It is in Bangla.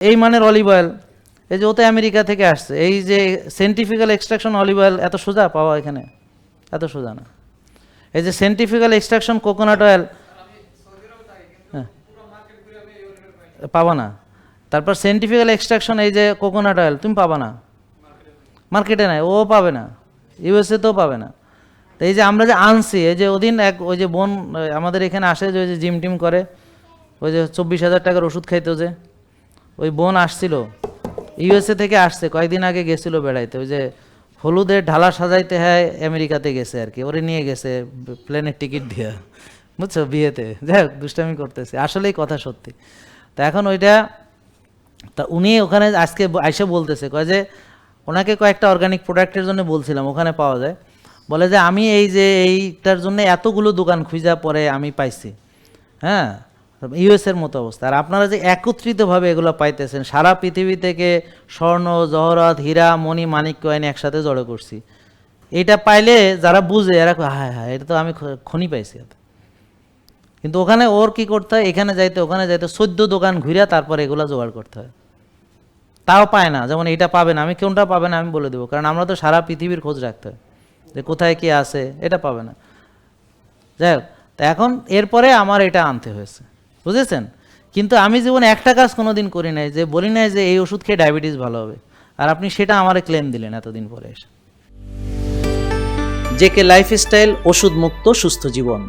এই মানের অলিভ অয়েল এই যে ও তো আমেরিকা থেকে আসছে, এই যে সেন্টিফিক্যাল এক্সট্রাকশন অলিভ অয়েল এত সোজা পাওয়া এখানে? এত সোজা না। এই যে সেন্টিফিক্যাল এক্সট্রাকশন কোকোনাট অয়েল হ্যাঁ পাবা না। তারপর সেন্টিফিক্যাল এক্সট্রাকশন এই যে কোকোনাট অয়েল তুমি পাবা না। মার্কেটে নাই, ও পাবে না। ইউএসএতেও পাবে না। তো এই যে আমরা যে আনছি, এই যে ওদিন এক, ওই যে বোন, আমাদের এখানে আসে যে ওই যে জিম টিম করে, ওই যে চব্বিশ হাজার টাকার ওষুধ খাইতো যে। ওই বোন আসছিল, ইউএসএ থেকে আসছে, কয়েকদিন আগে গেছিল বেড়াইতে। ওই যে হলুদের ঢালা সাজাইতে হয়, আমেরিকাতে গেছে আর কি, ওরে নিয়ে গেছে, প্লেনের টিকিট দিয়ে। বুঝছ, বিয়েতে। যাই হোক, দুষ্টামি করতেছে। আসলেই কথা সত্যি। তা এখন ওইটা, তা উনি ওখানে আজকে আইসে বলতেছে, কয় যে, ওনাকে কয়েকটা অর্গানিক প্রোডাক্টের জন্য বলছিলাম, ওখানে পাওয়া যায়। বলে যে, আমি এই যে, এইটার জন্য এতগুলো দোকান খুঁজা পরে আমি পাইছি। হ্যাঁ? ইউএসের মতো অবস্থা। আর আপনারা যে একত্রিতভাবে এগুলো পাইতেছেন, সারা পৃথিবী থেকে স্বর্ণ, জহরত, হীরা, মণি মানিক কয়েন একসাথে জড়ো করছি। এটা পাইলে যারা বুঝে, এরা হায় হায়, এটা তো আমি খনি পাইছি কিন্তু ওখানে ওর কি করতে হয়? এখানে যাইতে, ওখানে যাইতে, সদ্য দোকান ঘুরিয়া তারপরে এগুলা জোগাড় করতে হয়। তাও পায় না, যেমন এটা পাবে না আমি কোনটা পাবে না আমি বলে দেবো। কারণ আমরা তো সারা পৃথিবীর খোঁজ রাখতে হয় যে কোথায় কি আছে, এটা পাবে না। যাই হোক এখন এরপরে আমার এটা আনতে হয়েছে। বুঝেছেন? কিন্তু আমি জীবনে একটা কাজ কোনোদিন করি নাই, যে বলি নাই যে এই ওষুধ খেয়ে ডায়াবেটিস ভালো হবে। আর আপনি সেটা আমার ক্লেম দিলেন এতদিন পরে এসে। জেকে লাইফস্টাইল ওষুধ মুক্ত সুস্থ জীবন।